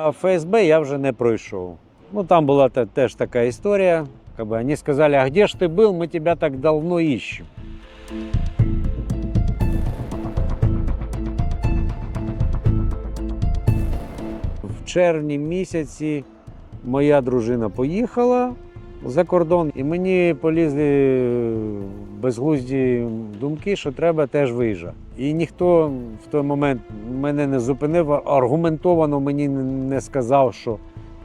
А ФСБ я вже не пройшов. Ну, там була те- теж така історія. Как бы они сказали, а где ж ты был, мы тебя так давно ищем. В червні місяці моя дружина поїхала за кордон, і мені полізли безглузді думки, що треба теж виїжджати. І ніхто в той момент мене не зупинив, аргументовано мені не сказав, що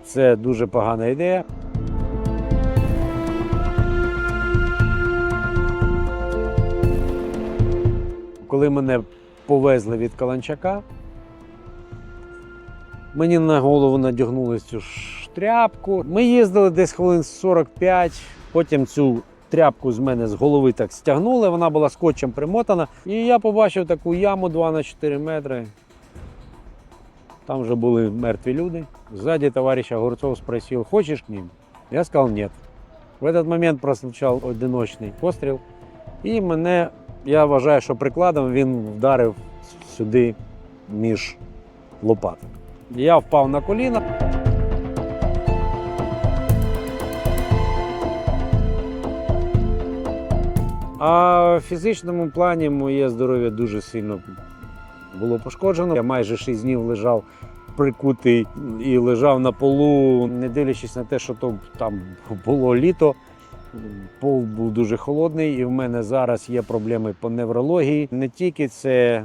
це дуже погана ідея. Коли мене повезли від Каланчака, мені на голову надягнули цю штряпку. Ми їздили десь хвилин 45, потім цю тряпку з мене з голови так стягнули, вона була скотчем примотана. І я побачив таку яму 2 на 4 метри. Там вже були мертві люди. Сзади товариша Огурцов спросил, хочешь к ним? Я сказал нет. В этот момент прозвучав одиночний постріл. І мене, я вважаю, що прикладом він вдарив сюди між лопаток. Я впав на коліна. А в фізичному плані моє здоров'я дуже сильно було пошкоджено. Я майже 6 днів лежав прикутий і лежав на полу, не дивлячись на те, що то там було літо. Пол був дуже холодний, і в мене зараз є проблеми по неврології. Не тільки це